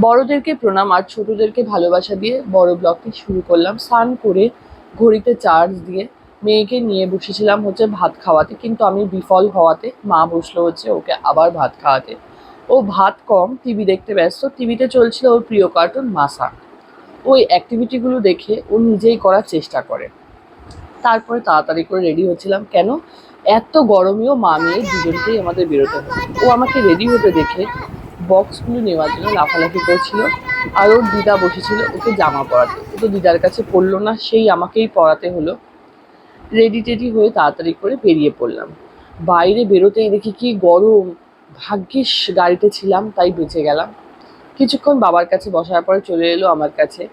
বড়দেরকে প্রণাম আর ছোটদেরকে ভালোবাসা দিয়ে বড় ব্লগটি শুরু করলাম। স্নান করে ঘড়িতে চার্জ দিয়ে মেয়েকে নিয়ে বসেছিলাম হচ্ছে ভাত খাওয়াতে। কিন্তু আমি বিফল হওয়াতে মা বসল হচ্ছে ওকে আবার ভাত খাওয়াতে। ও ভাত কম, টিভি দেখতে ব্যস্ত। টিভিতে চলছিল ওর প্রিয় কার্টুন মাসা। ওই অ্যাক্টিভিটিগুলো দেখে ও নিজেই করার চেষ্টা করে। তারপরে তাড়াতাড়ি করে রেডি হচ্ছিলাম। কেন? এত গরমেও মা মেয়ে দুজনকেই আমাদের বেরোতে হবে। ও আমাকে রেডি হতে দেখে বক্সগুলো নেওয়ার জন্য লাফালাফি করছিল। আর ওর দিদা বসেছিল ওকে জামা পরাতে। ও তো দিদার কাছে পড়ল না, সেই আমাকেই পরাতে হলো। রেডি টেডি হয়ে তাড়াতাড়ি করে বেরিয়ে পড়লাম। বাইরে বেরোতেই দেখি কি গরম। ভাগ্যিস গাড়িতে ছিলাম, তাই বেঁচে গেলাম। কিছুক্ষণ বাবার কাছে বসার পরে চলে এলো আমার কাছে।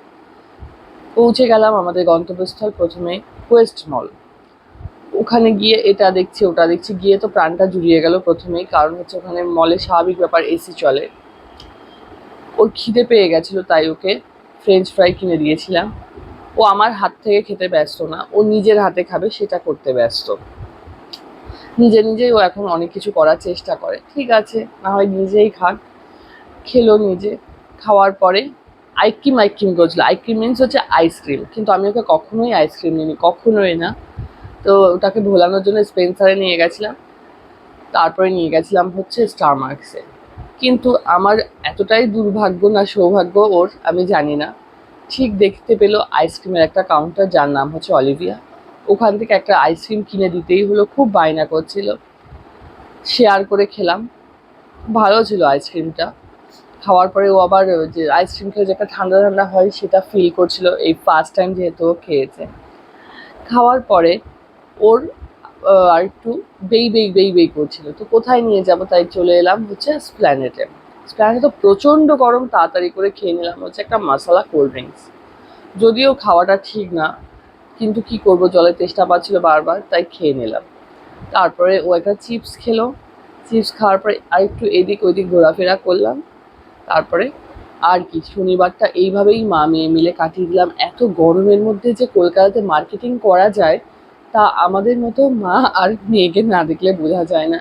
পৌঁছে গেলাম আমাদের গন্তব্যস্থল প্রথমে কোয়েস্ট মল ওখানে গিয়ে এটা দেখছি, ওটা দেখছি, গিয়ে তো প্রাণটা জুড়িয়ে গেল প্রথমেই, কারণ হচ্ছে ওখানে মলে স্বাভাবিক ব্যাপার এসি চলে। ওর খিদে পেয়ে গেছিল, তাই ওকে ফ্রেঞ্চ ফ্রাই কিনে দিয়েছিলাম। ও আমার হাত থেকে খেতে ব্যস্ত না, ও নিজের হাতে খাবে, সেটা করতে ব্যস্ত। নিজে নিজেই ও এখন অনেক কিছু করার চেষ্টা করে। ঠিক আছে, না হয় নিজেই খাক। খেলো নিজে। খাওয়ার পরে আইক্রিম আইক্রিম করছিল আইক্রিম মিনস হচ্ছে আইসক্রিম কিন্তু আমি ওকে কখনোই আইসক্রিম নিইনি কখনোই না। তো ওটাকে ভোলানোর জন্য স্পেন্সারে নিয়ে গেছিলাম। তারপরে নিয়ে গেছিলাম হচ্ছে স্টার মার্কসে কিন্তু আমার এতটাই দুর্ভাগ্য না সৌভাগ্য ওর, আমি জানি না। ঠিক দেখতে পেল আইসক্রিমের একটা কাউন্টার যার নাম হচ্ছে অলিভিয়া ওখান থেকে একটা আইসক্রিম কিনে দিতেই হলো, খুব বায়না করছিল। শেয়ার করে খেলাম। ভালো ছিল আইসক্রিমটা খাওয়ার পরে ও আবার যে আইসক্রিম খেয়ে যে একটা ঠান্ডা ঠান্ডা হয়, সেটা ফিল করছিল এই ফার্স্ট টাইম যেহেতু খেয়েছে। খাওয়ার পরে ওর আর একটু বেই বেই বেই বেই করছিল। তো কোথায় নিয়ে যাব তাই চলে এলাম হচ্ছে স্প্ল্যানেটে। স্প্ল্যানেটে তো প্রচণ্ড গরম, তাড়াতাড়ি করে খেয়ে নিলাম হচ্ছে একটা মশলা কোল্ড ড্রিঙ্কস। যদিও খাওয়াটা ঠিক না, কিন্তু কি করব, জলের তেষ্টা পাচ্ছিল বারবার, তাই খেয়ে নিলাম। তারপরে ও একটা চিপস খেলো। চিপস খাওয়ার পরে আর একটু এদিক ওদিক ঘোরাফেরা করলাম। তারপরে আর কি, শনিবারটা এইভাবেই মা মেয়ে মিলে কাটিয়ে দিলাম। এত গরমের মধ্যে যে কলকাতাতে মার্কেটিং করা যায় তা আমাদের মতো মা আর মেয়েকে না দেখলে বোঝা যায় না।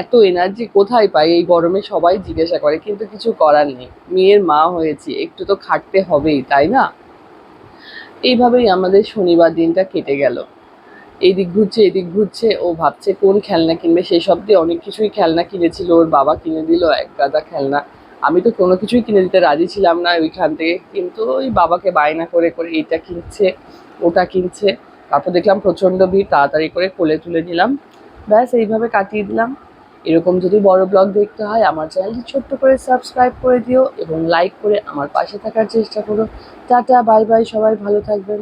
এত এনার্জি কোথায় পাই? এই গরমে সবাই জিজ্ঞাসা করে, কিন্তু কিছু করার নেই। মেয়ের মা হয়েছি, একটু তো খাটতে হবেই, তাই না? এইভাবেই আমাদের শনিবার দিনটা কেটে গেল। এদিক ঘুরছে এদিক ঘুরছে, ও ভাবছে কোন খেলনা কিনবে? সেই সব দিয়ে অনেক কিছুই খেলনা কিনেছিল, ওর বাবা কিনে দিল এক গাদা খেলনা। আমি তো কোনো কিছুই কিনে দিতে রাজি ছিলাম না ওইখান থেকে, কিন্তু ওই বাবাকে বায়না করে করে এইটা কিনছে, ওটা কিনছে। তারপর দেখলাম প্রচণ্ড ভিড়, তাড়াতাড়ি করে কোলে তুলে নিলাম। ব্যাস, এইভাবে কাটিয়ে দিলাম। এরকম যদি বড় ব্লগ দেখতে হয়, আমার চ্যানেলটি ছোট্ট করে সাবস্ক্রাইব করে দিও এবং লাইক করে আমার পাশে থাকার চেষ্টা করো। টাটা, বাই বাই, সবাই ভালো থাকবেন।